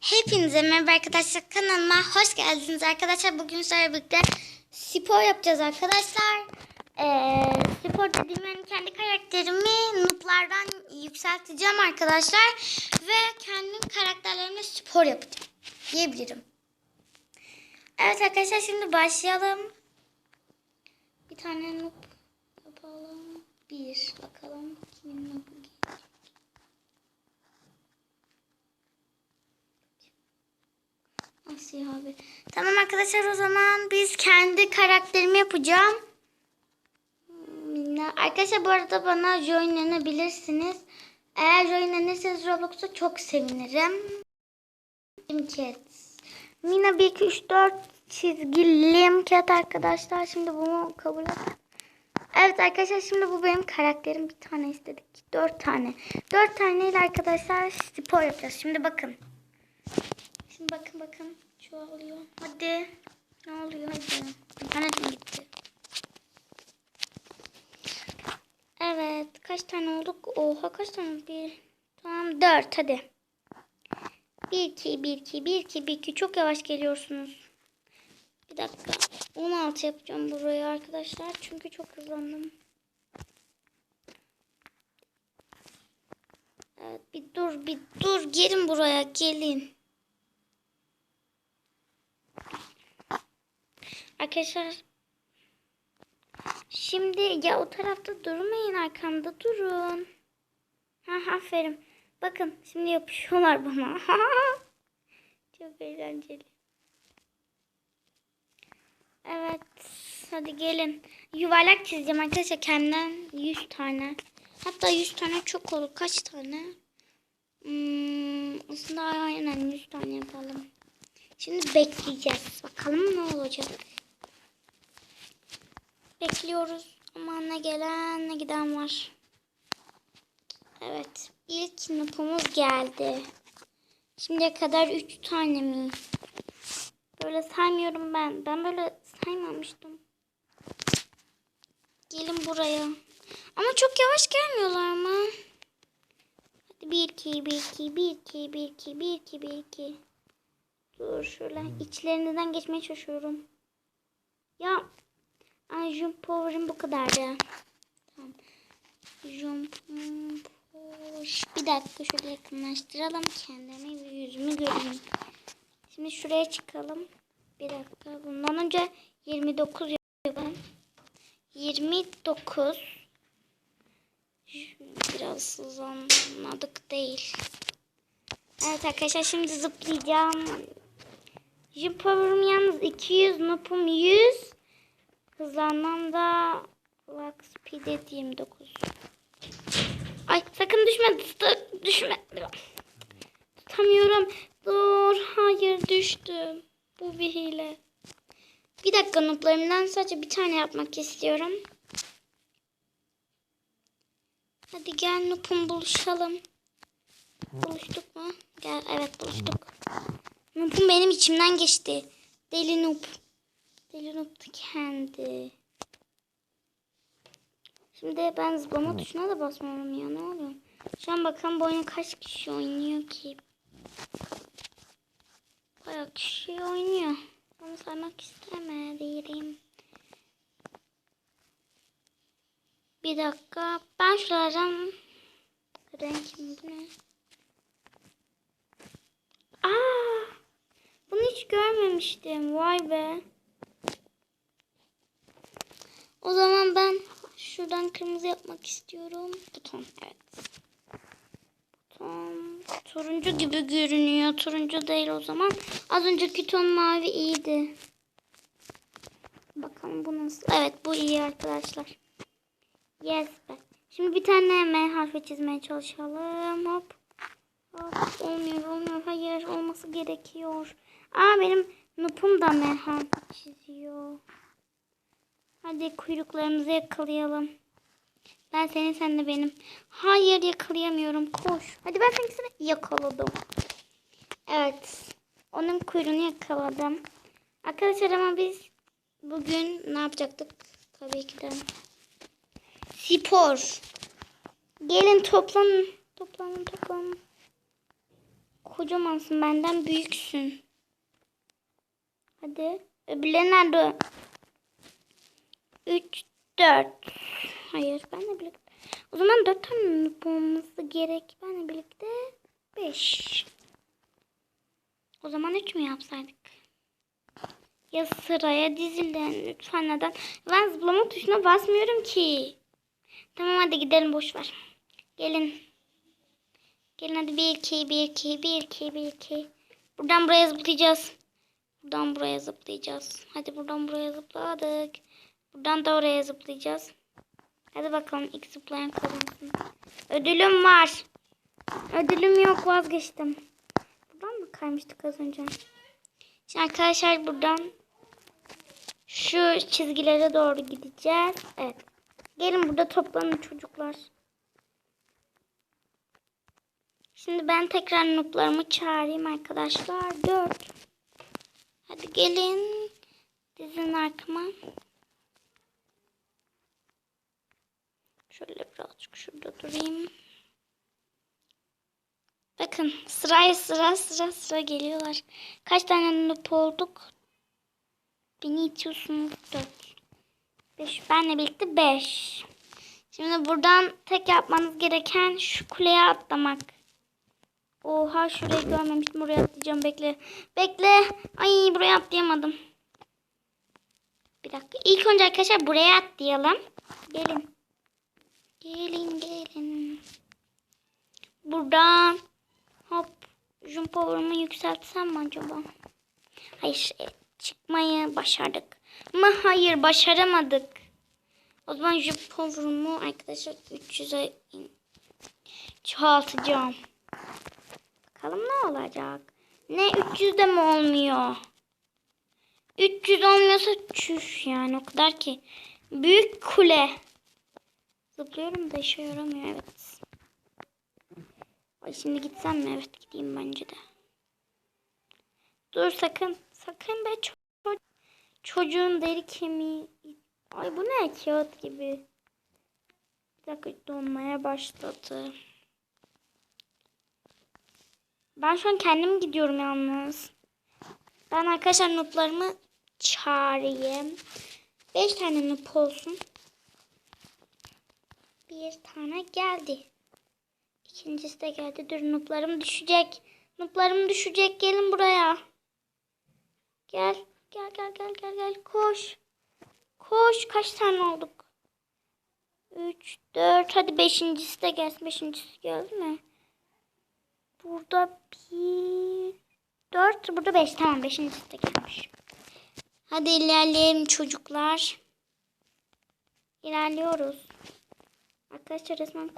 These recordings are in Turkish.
Hepinize merhaba arkadaşlar kanalıma hoş geldiniz arkadaşlar. Bugün sizlerle birlikte spor yapacağız arkadaşlar. Ee, spor dediğim yani kendi karakterimi nooblardan yükselteceğim arkadaşlar. Ve kendi karakterlerimle spor yapacağım diyebilirim. Evet arkadaşlar şimdi başlayalım. Bir tane noob yapalım. Bir bakalım kimin noobu Asya abi. Tamam arkadaşlar o zaman biz kendi karakterimi yapacağım. Hmm, Arkadaşlar bu arada bana joinlenebilirsiniz. Eğer joinlenirseniz Roblox'ta çok sevinirim. Limcat. Mina 1 2 3 4 çizgi Limcat arkadaşlar. Şimdi bunu kabul et. Evet arkadaşlar şimdi bu benim karakterim. Bir tane istedik. Dört tane. Dört taneyle arkadaşlar spor yapacağız. Şimdi bakın. Şimdi bakın bakın çoğalıyor. Hadi. Ne oluyor hadi. İnternetim gitti. Evet. Kaç tane olduk? Oha kaç tane? Bir. Tamam dört hadi. Bir iki bir iki bir iki bir iki. Çok yavaş geliyorsunuz. Bir dakika. 16 yapacağım buraya arkadaşlar. Çünkü çok hızlandım. Evet bir dur bir dur. Gelin buraya gelin. Arkadaşlar şimdi ya o tarafta durmayın arkamda durun. Ha aferin. Bakın şimdi yapışıyorlar bana. Çok eğlenceli. Evet hadi gelin. Yuvarlak çizeceğim arkadaşlar kendimden 100 tane. Hatta 100 tane çok olur. Kaç tane? Hmm, aslında aynen 100 tane yapalım. Şimdi bekleyeceğiz. Bakalım ne olacak. Bekliyoruz. Ama ne gelen ne giden var. Evet. İlk nupumuz geldi. Şimdiye kadar 3 tane mi? Böyle saymıyorum ben. Ben böyle saymamıştım. Gelin buraya. Ama çok yavaş gelmiyorlar mı? Hadi 1 2 1 2 1 2 1 2 1 2 1 2 Dur şöyle içlerinden geçmeye çalışıyorum. Ya Ay jump power'ım bu kadardı. Tamam. Jump power. Bir dakika şöyle yakınlaştıralım kendimi ve yüzümü göreyim. Şimdi şuraya çıkalım. Bir dakika. Bundan önce 29 yapalım. 29 Biraz hızlanmadık değil. Evet arkadaşlar şimdi zıplayacağım. Jump power'ım yalnız 200, nopum 100. Hızlanmam da Rock Speed 29. Ay sakın düşme. Düşme. Tutamıyorum. Dur. Hayır düştüm. Bu bir hile. Bir dakika notlarımdan sadece bir tane yapmak istiyorum. Hadi gel Nup'um buluşalım. Buluştuk mu? Gel evet buluştuk. Nup'um benim içimden geçti. Deli Nup. Deli Nup da kendi. Şimdi ben zıplama tuşuna da basmıyorum ya ne oluyor? Şu an bakalım bu oyunu kaç kişi oynuyor ki? Bayağı kişi oynuyor. Onu saymak istemedim. Bir dakika. Ben şuralardan renkim bu ne? Aa! Bunu hiç görmemiştim. Vay be. O zaman ben şuradan kırmızı yapmak istiyorum. Buton evet. Buton turuncu gibi görünüyor. Turuncu değil o zaman. Az önceki ton mavi iyiydi. Bakalım bu nasıl? Evet bu iyi arkadaşlar. Yes be. Şimdi bir tane M harfi çizmeye çalışalım. Hop. Hop. Olmuyor olmuyor. Hayır olması gerekiyor. Aa benim nupum da M harfi çiziyor. Hadi kuyruklarımızı yakalayalım. Ben seni sen de benim. Hayır yakalayamıyorum. Koş. Hadi ben seni yakaladım. Evet. Onun kuyruğunu yakaladım. Arkadaşlar ama biz bugün ne yapacaktık? Tabii ki de spor. Gelin toplanın. Toplanın toplanın. kocamansın. Benden büyüksün. Hadi. Öbürleri nerede? 3, 4. Hayır benle birlikte. O zaman 4 tane olması gerek. Benle birlikte 5. O zaman 3 mü yapsaydık? Ya sıraya dizilin lütfen neden? Ben zıplama tuşuna basmıyorum ki. Tamam hadi gidelim boş ver. Gelin. Gelin hadi 1 2 1 2 1 2 1 2. Buradan buraya zıplayacağız. Buradan buraya zıplayacağız. Hadi buradan buraya zıpladık. Buradan da oraya zıplayacağız. Hadi bakalım ilk zıplayan kazansın. Ödülüm var. Ödülüm yok vazgeçtim. Buradan mı kaymıştık az önce? Şimdi arkadaşlar buradan şu çizgilere doğru gideceğiz. Evet. Gelin burada toplanın çocuklar. Şimdi ben tekrar nooblarımı çağırayım arkadaşlar. Dört. Hadi gelin. Dizin arkama. Şöyle birazcık şurada durayım. Bakın sıraya sıra sıra sıra geliyorlar. Kaç tane noob olduk? Beni itiyorsunuz. Dört. Beş. Benle birlikte beş. Şimdi buradan tek yapmanız gereken şu kuleye atlamak. Oha şurayı görmemiştim. Buraya atlayacağım. Bekle. Bekle. Ay buraya atlayamadım. Bir dakika. İlk önce arkadaşlar buraya atlayalım. Gelin. Gelin gelin. Buradan hop jump power'ımı yükseltsem mi acaba? Hayır e, çıkmayı başardık. Ama hayır başaramadık. O zaman jump power'ımı arkadaşlar 300'e in- çoğaltacağım. Bakalım ne olacak? Ne 300 de mi olmuyor? 300 olmuyorsa çüş yani o kadar ki. Büyük kule. Zıplıyorum da işe yaramıyor evet. Ay şimdi gitsem mi? Evet gideyim bence de. Dur sakın. Sakın be ço- çocuğun deri kemiği. Ay bu ne kağıt gibi. Bir dakika donmaya başladı. Ben şu an kendim gidiyorum yalnız. Ben arkadaşlar notlarımı çağırayım. Beş tane not olsun. Bir tane geldi. İkincisi de geldi. Dur notlarım düşecek. Notlarım düşecek. Gelin buraya. Gel. Gel gel gel gel gel. Koş. Koş. Kaç tane olduk? Üç, dört. Hadi beşincisi de gelsin. Beşincisi geldi mi? Burada bir, dört, burada beş. Tamam beşincisi de gelmiş. Hadi ilerleyelim çocuklar. İlerliyoruz. Arkadaşlar resmen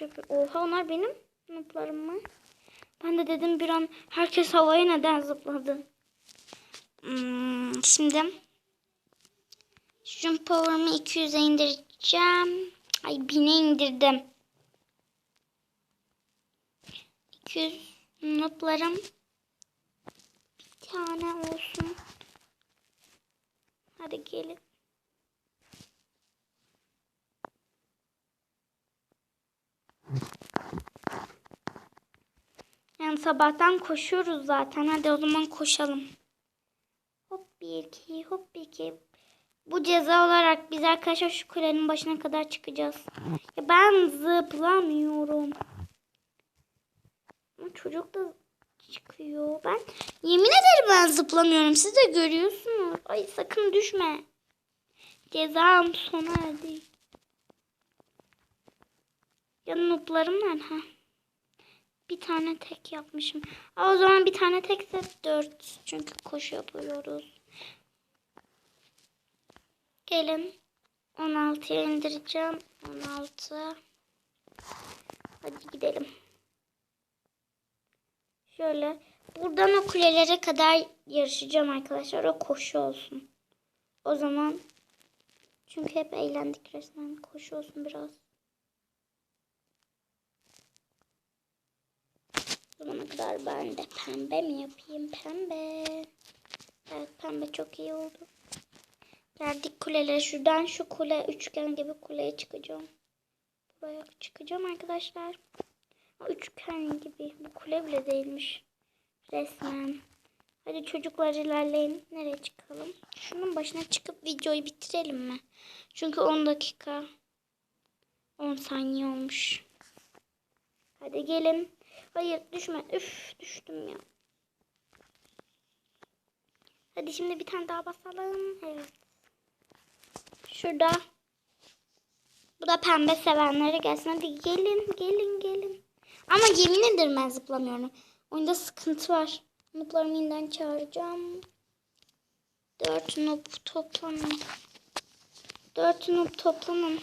yapıyor. Oha onlar benim notlarım mı? Ben de dedim bir an herkes havaya neden zıpladı. Hmm, şimdi jump power'ımı 200'e indireceğim. Ay 1000'e indirdim. 200 notlarım bir tane olsun. Hadi gelin. Yani sabahtan koşuyoruz zaten. Hadi o zaman koşalım. Hop bir iki, hop bir iki. Bu ceza olarak biz arkadaşlar şu kulenin başına kadar çıkacağız. Ya ben zıplamıyorum. Çocuk da çıkıyor. Ben yemin ederim ben zıplamıyorum. Siz de görüyorsunuz. Ay sakın düşme. Cezam sona erdi. Ya notlarım nerede? Bir tane tek yapmışım. O zaman bir tane tekse dört. Çünkü koşu yapıyoruz. Gelin. 16'ya indireceğim. 16. Hadi gidelim. Şöyle. Buradan o kulelere kadar yarışacağım arkadaşlar. O koşu olsun. O zaman çünkü hep eğlendik resmen. Koşu olsun biraz. O zamana kadar ben de pembe mi yapayım? Pembe. Evet pembe çok iyi oldu. Geldik kulelere. Şuradan şu kule üçgen gibi kuleye çıkacağım. Buraya çıkacağım arkadaşlar. Üçgen gibi. Bu kule bile değilmiş. Resmen. Hadi çocuklar ilerleyin. Nereye çıkalım? Şunun başına çıkıp videoyu bitirelim mi? Çünkü 10 dakika 10 saniye olmuş. Hadi gelin. Hayır düşme. Üf düştüm ya. Hadi şimdi bir tane daha basalım. Evet. Şurada. Bu da pembe sevenlere gelsin. Hadi gelin gelin gelin. Ama yemin ederim ben zıplamıyorum. Oyunda sıkıntı var. Noob'larımı yeniden çağıracağım. Dört noob toplanın. Dört noob toplanın.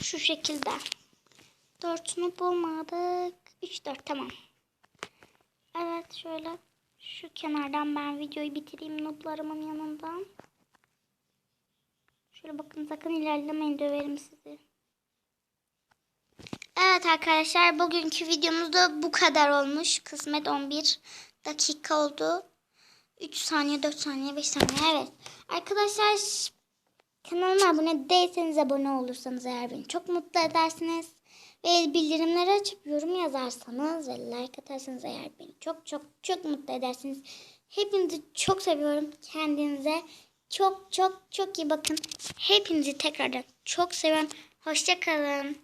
Şu şekilde. Dört noob olmadık. Üç dört tamam. Evet şöyle. Şu kenardan ben videoyu bitireyim noob'larımın yanından. Şöyle bakın sakın ilerlemeyin döverim sizi. Evet arkadaşlar bugünkü videomuzda bu kadar olmuş. Kısmet 11 dakika oldu. 3 saniye, 4 saniye, 5 saniye. Evet. Arkadaşlar kanalıma abone değilseniz abone olursanız eğer beni çok mutlu edersiniz. Ve bildirimleri açıp yorum yazarsanız ve like atarsanız eğer beni çok çok çok mutlu edersiniz. Hepinizi çok seviyorum. Kendinize çok çok çok iyi bakın. Hepinizi tekrardan çok seviyorum. Hoşçakalın.